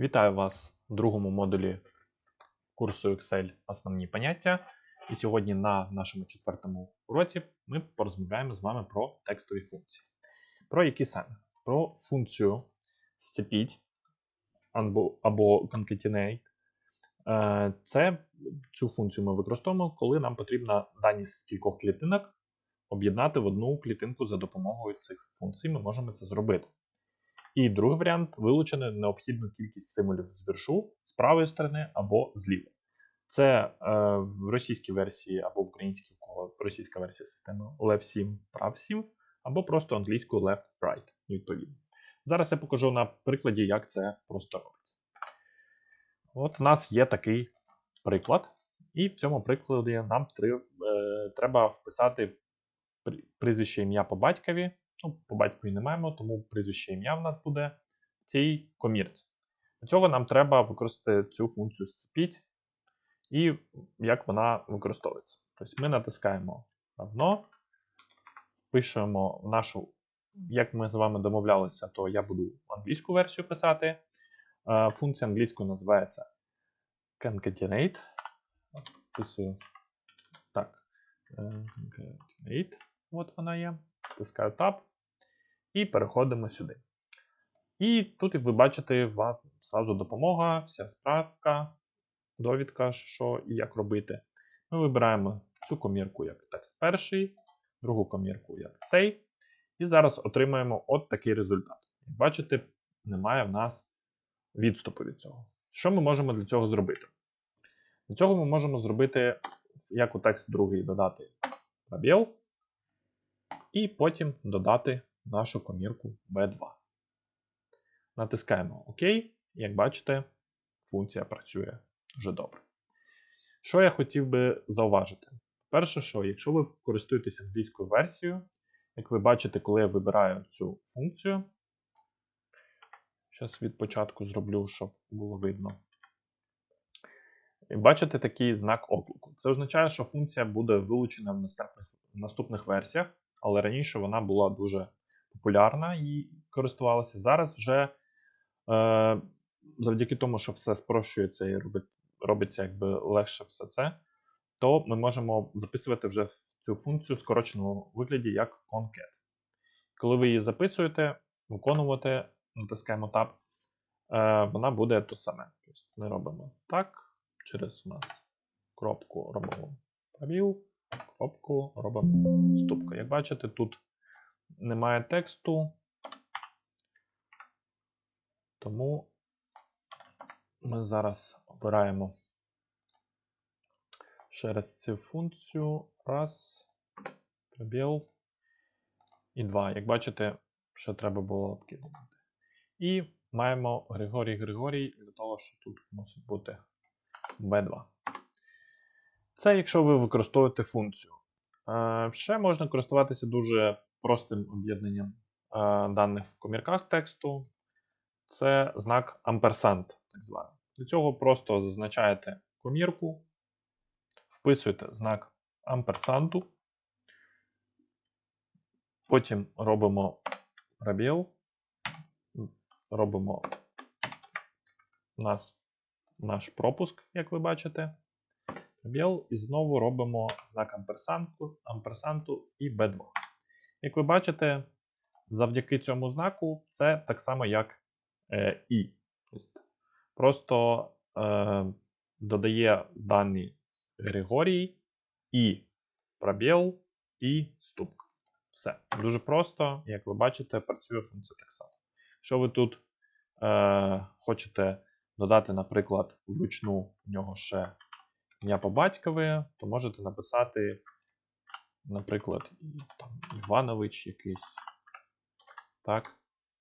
Вітаю вас в другому модулі курсу Excel Основні поняття. І сьогодні на нашому четвертому уроці ми порозмовляємо з вами про текстові функції. Про які саме? Про функцію сцепіть або, concatenate. Е, Це цю функцію ми використовуємо, коли нам потрібно дані з кількох клітинок об'єднати в одну клітинку за допомогою цих функцій. Ми можемо це зробити. І другий варіант вилучити необхідну кількість символів з вершу з правої сторони або зліва. Це е, в російській версії або в українській, російська версія системи left 7, прав 7, або просто англійською left right, відповідно. Зараз я покажу на прикладі, як це просто робиться. От в нас є такий приклад, і в цьому прикладі нам три, е, треба вписати прізвище ім'я по батькові. Ну, по батькові не маємо, тому прізвище ім'я в нас буде в цій комірці. Для цього нам треба використати цю функцію сцепіть і як вона використовується. Тобто ми натискаємо равно, пишемо нашу, як ми з вами домовлялися, то я буду англійську версію писати. Е, Функція англійською називається concatenate. Вписую так. е, Concatenate. От вона є. Тискаю Tab і переходимо сюди. І тут, як ви бачите, вам зразу допомога, вся справка, довідка, що і як робити. Ми вибираємо цю комірку як текст перший, другу комірку як цей. І зараз отримаємо от такий результат. Як бачите, немає в нас відступу від цього. Що ми можемо для цього зробити? Для цього ми можемо зробити, як у текст другий, додати пробіл, і потім додати нашу комірку B2. Натискаємо ОК. Як бачите, функція працює дуже добре. Що я хотів би зауважити? Перше, що якщо ви користуєтесь англійською версією, як ви бачите, коли я вибираю цю функцію, зараз від початку зроблю, щоб було видно. Бачите такий знак оклику. Це означає, що функція буде вилучена в наступних, в наступних версіях, але раніше вона була дуже популярна і користувалася. Зараз вже е, завдяки тому, що все спрощується і робить, робиться якби легше все це, то ми можемо записувати вже цю функцію в скороченому вигляді як concat. Коли ви її записуєте, виконувати, натискаємо Tab, е, вона буде то саме. Тобто ми робимо так, через нас кропку робимо пробіл, кропку робимо ступка. Як бачите, тут немає тексту, тому ми зараз обираємо через цю функцію раз, пробіл і два. Як бачите, ще треба було обкидувати. І маємо Григорій Григорій для того, що тут мусить бути B2. Це якщо ви використовуєте функцію. Е, Ще можна користуватися дуже простим об'єднанням е, даних в комірках тексту. Це знак амперсант, так званий. Для цього просто зазначаєте комірку, вписуєте знак амперсанту, потім робимо пробіл, робимо нас наш пропуск, як ви бачите. Пробіл, і знову робимо знак амперсанту, амперсанту і B2. Як ви бачите, завдяки цьому знаку це так само, як е, І. Просто е, додає дані Григорій, і пробіл, і ступка. Все. Дуже просто, як ви бачите, працює функція так само. Якщо ви тут е, хочете додати, наприклад, вручну в нього ще ім'я по батькові, то можете написати, наприклад, там, Іванович якийсь. Так.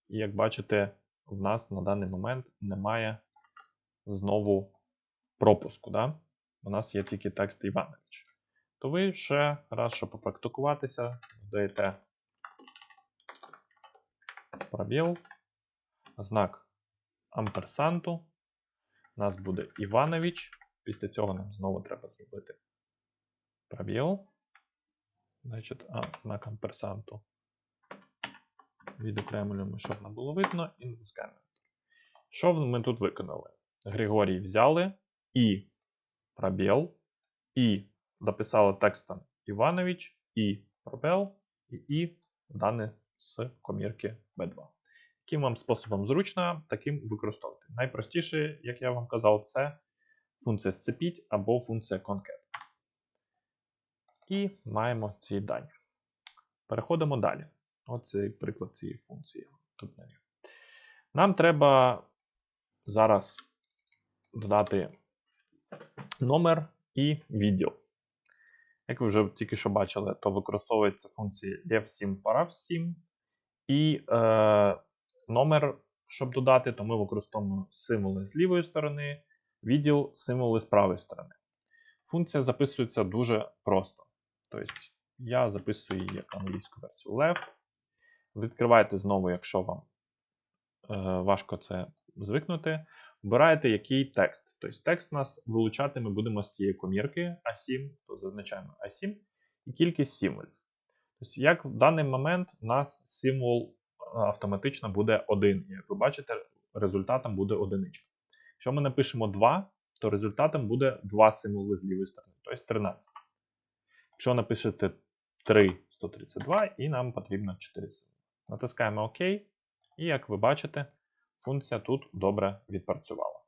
І як бачите, в нас на даний момент немає знову пропуску. Да? У нас є тільки текст Іванович. То ви ще раз, щоб попрактикуватися, додаєте пробіл, знак амперсанту. У нас буде Іванович. Після цього нам знову треба зробити пробіл. Значить, а, знак амперсанту. Відокремлюємо, щоб нам було видно, і. Що ми тут виконали? Григорій взяли і пробіл, і дописали текстом Іванович, і пробіл, і, і дане з комірки B2. Яким вам способом зручно, таким використовувати. Найпростіше, як я вам казав, це функція сцепіть або функція concat. І маємо ці дані. Переходимо далі. Оце приклад цієї функції. Тут навів. Нам треба зараз додати номер і відділ. Як ви вже тільки що бачили, то використовується функція lev7 parav7. І е, номер, щоб додати, то ми використовуємо символи з лівої сторони, відділ символи з правої сторони. Функція записується дуже просто. Тобто, я записую її як англійську версію lev. Відкриваєте знову, якщо вам е, важко це звикнути. Вбираєте який текст. Тобто текст у нас вилучати ми будемо з цієї комірки A7, то зазначаємо A7, і кількість символів. Тобто, як в даний момент у нас символ автоматично буде 1. Як ви бачите, результатом буде одиничка. Якщо ми напишемо 2, то результатом буде 2 символи з лівої сторони, тобто 13. Якщо напишете 3, 132, і нам потрібно 4 символи. Натискаємо ОК, і як ви бачите, функція тут добре відпрацювала.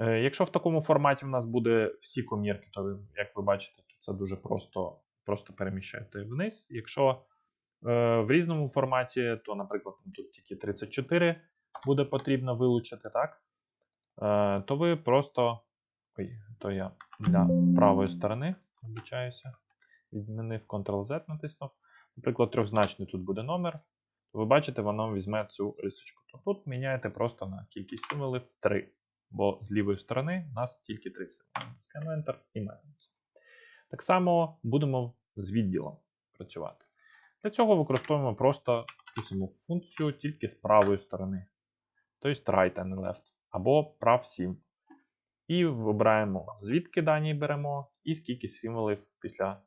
Е, Якщо в такому форматі в нас буде всі комірки, то, як ви бачите, то це дуже просто просто переміщаєте вниз. Якщо е, в різному форматі, то, наприклад, тут тільки 34 буде потрібно вилучити, так? Е, то ви просто. Ой, то я для правої сторони, обичаюся, відмінив Ctrl-Z, натиснув. Наприклад, трьохзначний тут буде номер. Ви бачите, воно візьме цю рисочку. То тут міняєте просто на кількість символів 3. Бо з лівої сторони у нас тільки 3 символи. Натискаємо Enter і маємо. Так само будемо з відділом працювати. Для цього використовуємо просто ту саму функцію тільки з правої сторони. Тобто right and left. Або прав 7. І вибираємо, звідки дані беремо, і скільки символів після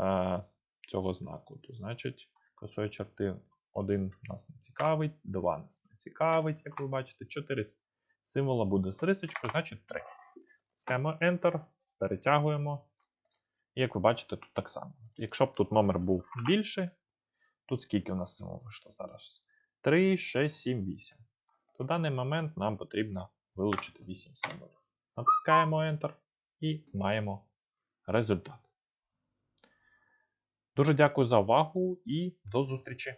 е, цього знаку. То, значить, косої черти 1 нас не цікавить, 2 нас не цікавить, як ви бачите, 4 символа буде з рисочкою, значить 3. Скаємо Enter, перетягуємо. І як ви бачите, тут так само. Якщо б тут номер був більший, тут скільки у нас символів вийшло зараз? 3, 6, 7, 8. То в даний момент нам потрібно вилучити 8 символів. Натискаємо Enter і маємо результат. Дуже дякую за увагу і до зустрічі!